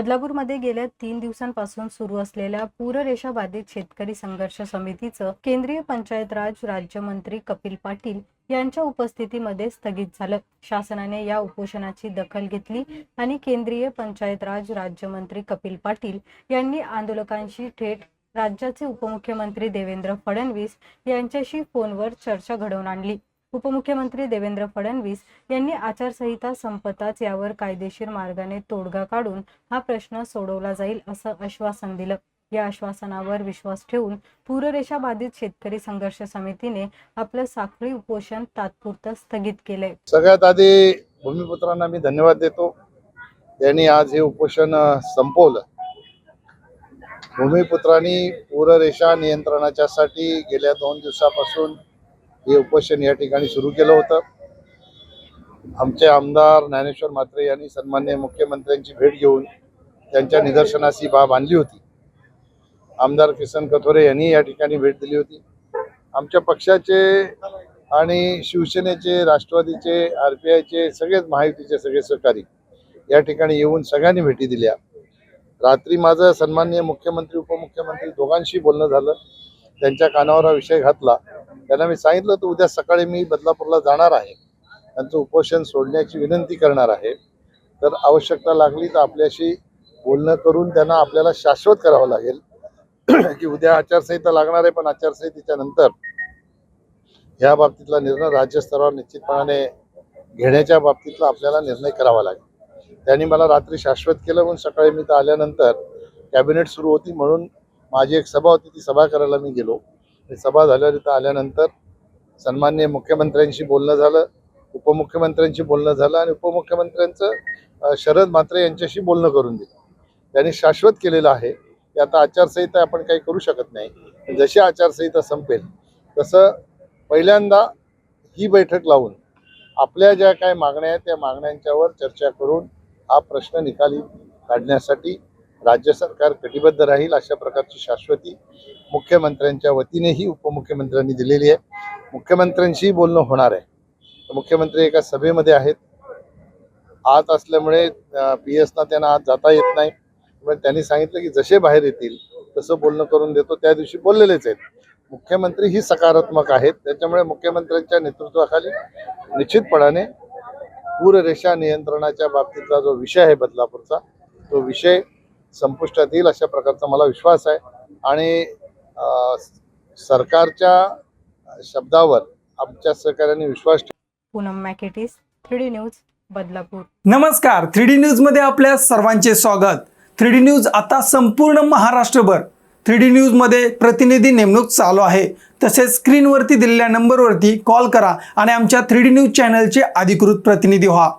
बदलापूरमध्ये गेल्या तीन दिवसांपासून सुरू असलेल्या पूररेषा बाधित शेतकरी संघर्ष समितीचं केंद्रीय पंचायत राज राज्यमंत्री कपिल पाटील यांच्या उपस्थितीमध्ये स्थगित झालं. शासनाने या उपोषणाची दखल घेतली आणि केंद्रीय पंचायत राज राज्यमंत्री कपिल पाटील यांनी आंदोलकांशी थेट राज्याचे उपमुख्यमंत्री देवेंद्र फडणवीस यांच्याशी फोनवर चर्चा घडवून आणली. उपमुख्यमंत्री देवेंद्र फडणवीस यांनी आचारसंहिता संपताच यावर कायदेशीर मार्गाने तोडगा काढून हा प्रश्न सोडवला जाईल असं आश्वासन दिलं. या आश्वासनावर विश्वास ठेवून पूररेषा बाधित शेतकरी संघर्ष समितीने आपलं साखळी उपोषण तात्पुरतं स्थगित केलंय. सगळ्यात आधी भूमिपुत्रांना मी धन्यवाद देतो. त्यांनी आज हे उपोषण संपवलं. भूमिपुत्रांनी पूररेषा नियंत्रणाच्यासाठी गेल्या दोन दिवसापासून हे उपोषण या ठिकाणी सुरू केलं होतं. आमचे आमदार ज्ञानेश्वर म्हात्रे यांनी सन्मान्य मुख्यमंत्र्यांची भेट घेऊन त्यांच्या निदर्शनास ही बाब आणली होती. आमदार किसन कथोरे यांनी या ठिकाणी भेट दिली होती. आमच्या पक्षाचे आणि शिवसेनेचे राष्ट्रवादीचे आर पी आयचे सगळेच महायुतीचे सगळे सहकारी या ठिकाणी येऊन सगळ्यांनी भेटी दिल्या. रात्री माझं सन्माननीय मुख्यमंत्री उपमुख्यमंत्री दोघांशी बोलणं झालं. त्यांच्या कानावर हा विषय घातला. त्यांना मी सांगितलं तर उद्या सकाळी मी बदलापूरला जाणार आहे. त्यांचं उपोषण सोडण्याची विनंती करणार आहे. तर आवश्यकता लागली तर आपल्याशी बोलणं करून त्यांना आपल्याला शाश्वत करावं लागेल. की उद्या आचारसंहिता लागणार आहे पण आचारसंहितेच्या नंतर या बाबतीतला निर्णय राज्यस्तरावर निश्चितपणाने घेण्याच्या बाबतीतला आपल्याला निर्णय करावा लागेल. त्यांनी मला रात्री शाश्वत केलं म्हणून सकाळी मी तर आल्यानंतर कॅबिनेट सुरू होती म्हणून माझी एक सभा होती ती सभा करायला मी गेलो. सभा झाल्यावर इथं आल्यानंतर सन्मान्य मुख्यमंत्र्यांशी बोलणं झालं उपमुख्यमंत्र्यांशी बोलणं झालं आणि उपमुख्यमंत्र्यांचं शरद म्हात्रे यांच्याशी बोलणं करून दिलं. त्यांनी शाश्वत केलेलं आहे. की आता आचारसंहिता आपण काही करू शकत नाही. जशी आचारसंहिता संपेल तसं पहिल्यांदा ही बैठक लावून आपल्या ज्या काय मागण्या आहेत त्या मागण्यांच्यावर चर्चा करून हा प्रश्न निकाली काढण्यासाठी राज्य सरकार कटिबद्ध राहील अशा प्रकारची शाश्वती मुख्यमंत्र्यांच्या वतीनेही उपमुख्यमंत्र्यांनी दिलेली आहे. मुख्यमंत्र्यांशीही बोलणं होणार आहे. तर मुख्यमंत्री एका सभेमध्ये आहेत. आत असल्यामुळे पी एसना त्यांना आत जाता येत नाही. पण त्यांनी सांगितलं की जसे बाहेर येतील तसं बोलणं करून देतो. त्या दिवशी बोललेलेच आहेत. मुख्यमंत्री ही सकारात्मक आहेत. त्याच्यामुळे मुख्यमंत्र्यांच्या नेतृत्वाखाली निश्चितपणाने पूररेषा नियंत्रणाच्या बाबतीतला जो विषय आहे बदलापूरचा तो विषय संपुष्टात येईल अशा प्रकारचा मला विश्वास आहे. आणि सरकारच्या शब्दावर आमच्या सहकार्याने विश्वास पूनम मॅकेटिस थ्री डी न्यूज बदलापूर. नमस्कार. थ्री डी न्यूजमध्ये आपल्या सर्वांचे स्वागत. थ्री डी न्यूज आता संपूर्ण महाराष्ट्रभर. थ्री डी न्यूजमध्ये प्रतिनिधी नेमणूक चालू आहे. तसेच स्क्रीनवरती दिलेल्या नंबरवरती कॉल करा आणि आमच्या थ्री डी न्यूज चॅनलचे अधिकृत प्रतिनिधी व्हा.